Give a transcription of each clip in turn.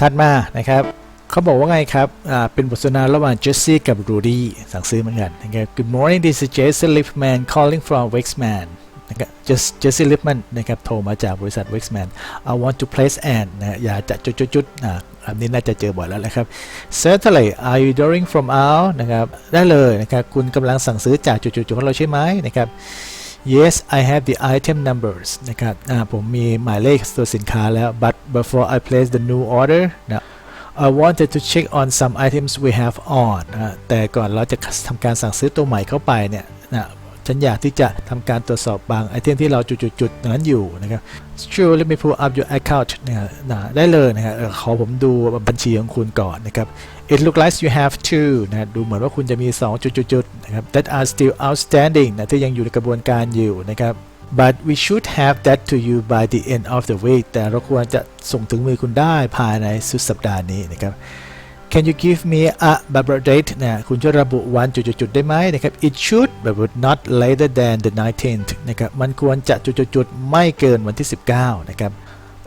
ถัดมานะครับเขาบอกว่าไงครับอ่าเป็นบทสนทนาระหว่างเจสซี่กับรูดี้สั่งซื้อเหมือนกันนะครับ Good morning this is Jesse Lipman calling from Wexman นะครับ Jesse Lipman นะครับโทรมาจากบริษัท Wexman I want to place an นะอยากจะจุดๆๆอ่าอันนี้น่าจะเจอบ่อยแล้วนะครับ Certainly are you ordering from our นะครับได้เลยนะครับคุณกำลังสั่งซื้อจากจุดๆๆของเราใช่ไหมนะครับ Yes I have the item numbers นะครับผมมีหมายเลขตัวสินค้าแล้ว but before I place the new order นะ I wanted to check on some items we have on นะแต่ก่อนเราจะทำการสั่งซื้อตัวใหม่เข้าไปเนี่ยนะฉันอยากที่จะทำการตรวจสอบบางไอเทมที่เราจุดๆๆนั้นอยู่นะครับ Sure let me pull up your account นะนะได้เลยนะครับขอผมดูบัญชีของคุณก่อนนะครับ It looks like you have two นะดูเหมือนว่าคุณจะมี 2 จุดๆนะครับ that are still outstanding นะที่ยังอยู่ในกระบวนการอยู่นะครับ but we should have that to you by the end of the week แต่เราควรจะส่งถึงมือคุณได้ภายในสุดสัปดาห์นี้นะครับ Can you give me a Barbara date นะคุณช่วยระบุวันจุดๆได้ไหมนะครับ It should but not later than the 19th นะครับมันควรจะจุดๆไม่เกินวันที่ 19 นะครับ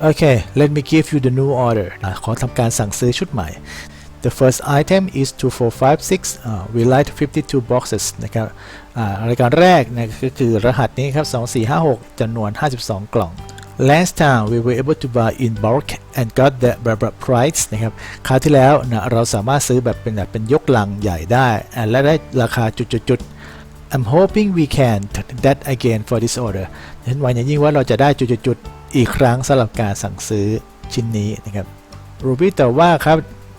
โอเค let me give you the new order นะขอทำการสั่งซื้อชุดใหม่ The first item is 2456 uh, we like 52 boxes นะครับอ่ารายการแรกนะก็คือรหัสนี้ครับ 2456จำนวน 52 กล่อง Last time we were able to buy in bulk and got the Barbara price นะครับ คราวที่แล้วนะเราสามารถซื้อแบบเป็นแบบเป็นยกลังใหญ่ได้ และได้ราคาจุดๆ I'm hoping we can that again for this order ฉันหวังอย่างยิ่งว่าเราจะได้จุดๆอีกครั้งสำหรับการสั่งซื้อชิ้นนี้นะครับ Ruby ตอบว่าครับ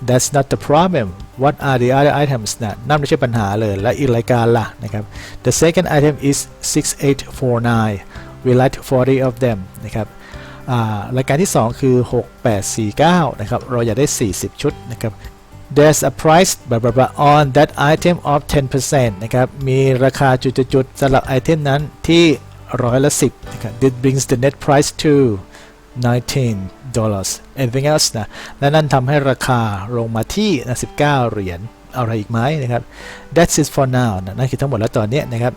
That's not the problem What are the other items นะนั่นไม่ใช่ปัญหาเลย และอีกรายการล่ะนะครับ The second item is 6849 We like 40 of them นะครับอ่ารายการที่ 2 คือ 6849 นะครับ เราอยากได้ 40 ชุดนะครับ There's a price blah blah blah on that item of 10%นะครับ มีราคาจุดๆๆสำหรับไอเทมนั้นที่ร้อยละ10นะครับ This brings the net price to 19 dollars anything else นะ และนั่นทำให้ราคาลงมาที่นะ19 เหรียญ เอาอะไรอีกไหมนะครับ That's it for now นะนั่นคือทั้งหมดแล้วตอนเนี้ยนะครับ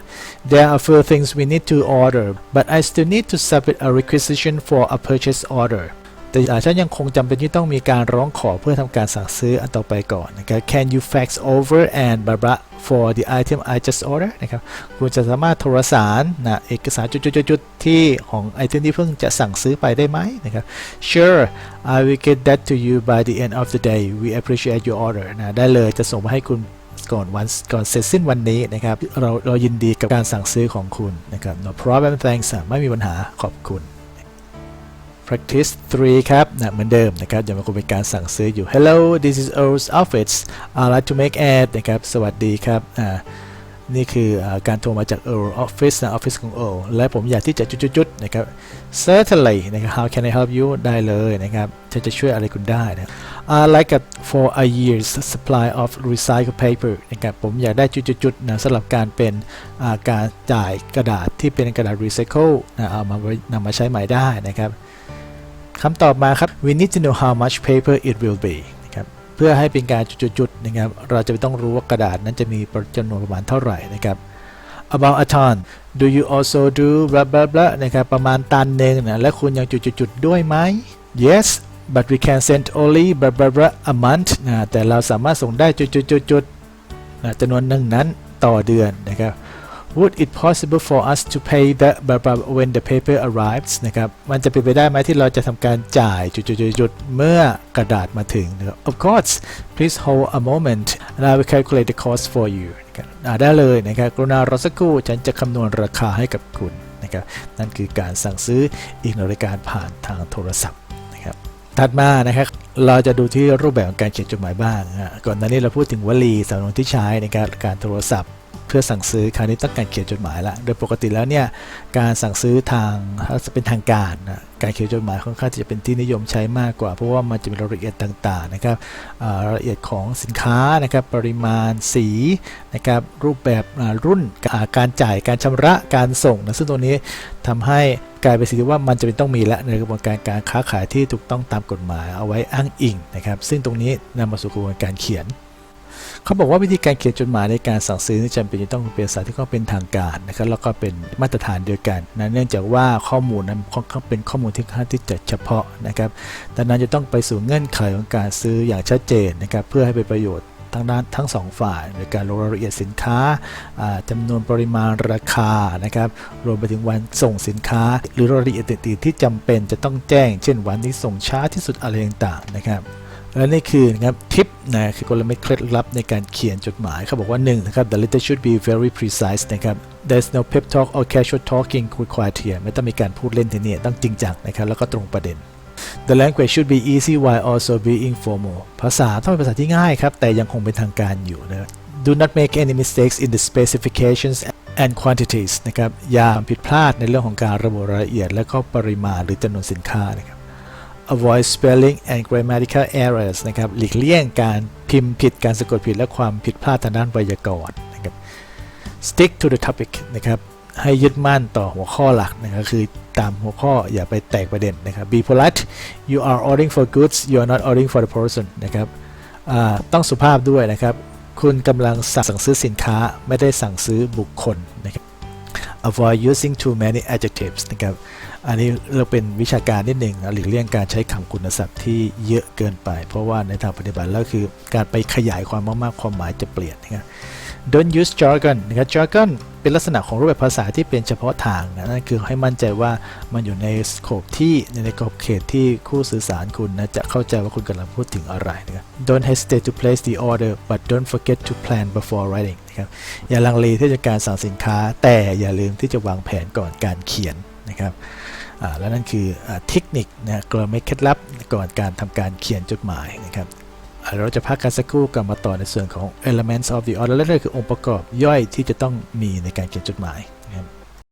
There are few things we need to order but I still need to submit a requisition for a purchase order แต่อาฉันยังคงจำเป็นที่ต้องมีการร้องขอเพื่อทำการสั่งซื้ออันต่อไปก่อนนะครับ Can you fax over and blah blah for the item I just ordered นะครับ คุณจะสามารถโทรสารนะเอกสารจุดๆๆที่ของไอเทมที่เพิ่งจะสั่งซื้อไปได้ไหมนะครับ Sure I will get that to you by the end of the day we appreciate your order นะได้เลยจะส่งมาให้คุณก่อนวันก่อนเสร็จสิ้นวันนี้นะครับ เราเรายินดีกับการสั่งซื้อของคุณนะครับ no problem thanks ไม่มีปัญหาขอบคุณ practice 3 ครับนะเหมือนเดิมนะครับยังคงเป็นการสั่งซื้ออยู่ hello this is Earl's office I'd like to make ad นะครับ สวัสดีครับอ่า นี่คืออการโทรมาจาก Earl Office นะ Office ของ Earl และผมอยากที่จะจุดๆนะครับ certainly นะครับ how can I help you ได้เลยนะครับฉันจะช่วยอะไรคุณได้นะ I like it for a year's supply of recycled paper นะครับผมอยากได้จุดๆนะสำหรับการเป็นาการจ่ายกระดาษที่เป็นกระดาษ recycle นะเอามานำมาใช้ใหม่ได้นะครับคำตอบมาครับ we need to know how much paper it will be เพื่อให้เป็นการจุดๆๆนะครับ เราจะต้องรู้ว่ากระดาษนั้นจะมีจำนวนประมาณเท่าไหร่นะครับ about a ton do you also do blah blah blah นะครับประมาณตันหนึ่งนะและคุณยังจุดๆๆด้วยไหม yes but we can send only blah blah blah a month นะแต่เราสามารถส่งได้จุดๆๆๆนะจำนวนหนึ่งนั้นต่อเดือนนะครับ Would it possible for us to pay the when the paper arrives นะครับ มันจะเป็นไปได้ไหมที่เราจะทำการจ่ายจุดๆๆเมื่อกระดาษมาถึงนะครับ Of course please hold a moment and I will calculate the cost for you นะครับได้เลยนะครับ กรุณารอสักครู่ฉันจะคำนวณราคาให้กับคุณนะครับ นั่นคือการสั่งซื้ออีกหนรายการผ่านทางโทรศัพท์นะครับ ถัดมานะครับเราจะดูที่รูปแบบของการเขียนจดหมายบ้างนะก่อนหน้านี้เราพูดถึงวลีสำนวนที่ใช้ในการการโทรศัพท์ พื่อสั่งซื้อคราวนี้ต้องการเขียนจดหมายละโดยปกติแล้วเนี่ยการสั่งซื้อทางถ้าจะเป็นทางการนะการเขียนจดหมายค่อนข้างจะเป็นที่นิยมใช้มากกว่า เพราะว่ามันจะมีรายละเอียดต่างๆนะครับอ่ารายละเอียดของสินค้านะครับปริมาณสีนะครับรูปแบบอ่ารุ่นอาการจ่ายการชำระการส่งนะซึ่งตรงนี้ทำให้กลายเป็นสิ่งที่ว่ามันจะเป็นต้องมีและในกระบวนการการค้าขายที่ถูกต้องตามกฎหมายเอาไว้อ้างอิงนะครับ ซึ่งตรงนี้นำมาสู่กระบวนการเขียน เขาบอกว่าวิธีการเขียนจดหมายในการสั่งซื้อนี่จำเป็นจะต้องเป็นภาษาที่ก็เป็นทางการนะครับแล้วก็เป็นมาตรฐานเดียวกันนะเนื่องจากว่าข้อมูลนั้นค่อนข้างเป็นข้อมูลที่ค่อนข้างที่จะเฉพาะนะครับดังนั้นจะต้องไปสู่เงื่อนไขของการซื้ออย่างชัดเจนนะครับเพื่อให้เป็นประโยชน์ทั้งด้านทั้งสองฝ่ายในการลงรายละเอียดสินค้าจำานวนปริมาณราคานะครับรวมไปถึงวันส่งสินค้า หรือรายละเอียดอื่นๆที่จำเป็นจะต้องแจ้ง เช่นวันที่ส่งช้าที่สุดอะไรต่างๆนะครับ และนี่คือนะครับทิปนะคือกลเม็ดเคล็ดลับในการเขียนจดหมายเขาบอกว่า1นะครับ the letter should be very precise นะครับ there's no pep talk or casual talking required here ไม่ต้องมีการพูดเล่นทีนี่ต้องจริงจังนะครับแล้วก็ตรงประเด็น the language should be easy while also being formal ภาษาต้องเป็นภาษาที่ง่ายครับ แต่ยังคงเป็นทางการอยู่นะ do not make any mistakes in the specifications and quantities นะครับอย่าผิดพลาดในเรื่องของการระบุรายละเอียด และก็ปริมาณหรือจำนวนสินค้านะครับ avoid spelling and grammatical errors นะครับหลีกเลี่ยงการพิมพ์ผิดการสะกดผิดและความผิดพลาดทางด้านไวยากรณ์นะครับ stick to the topic นะครับให้ยึดมั่นต่อหัวข้อหลักนะครับคือตามหัวข้ออย่าไปแตกประเด็นนะครับ be polite you are ordering for goods you are not ordering for the person นะครับต้องสุภาพด้วยนะครับ คุณกำลังสั่งซื้อสินค้าไม่ได้สั่งซื้อบุคคลนะครับ avoid using too many adjectives นะครับ อันนี้เราเป็นวิชาการนิดหนึ่งหลีกเลี่ยงการใช้คำคุณศัพท์ที่เยอะเกินไป เพราะว่าในทางปฏิบัติแล้วคือการไปขยายความมากๆความหมายจะเปลี่ยนนะครับ don't use jargon นะครับ jargon เป็นลักษณะของรูปแบบภาษาที่เป็นเฉพาะทางนะนั่นคือให้มั่นใจว่ามันอยู่ในสโคปที่ในขอบเขตที่คู่สื่อสารคุณนะจะเข้าใจว่าคุณกำลังพูดถึงอะไรนะครับ don't hesitate to place the order but don't forget to plan before writing นะครับอย่าลังเลที่จะการสั่งสินค้า แต่อย่าลืมที่จะวางแผนก่อนการเขียนนะครับอ่าและนั่นคืออเทคนิคนะกลเม็ดเคล็ดลับก่อนการทำการเขียนจดหมายนะครับ เราจะพักกันสักครู่กลับมาต่อในส่วนของ elements of the order letter คือองค์ประกอบย่อยที่จะต้องมีในการเขียนจดหมาย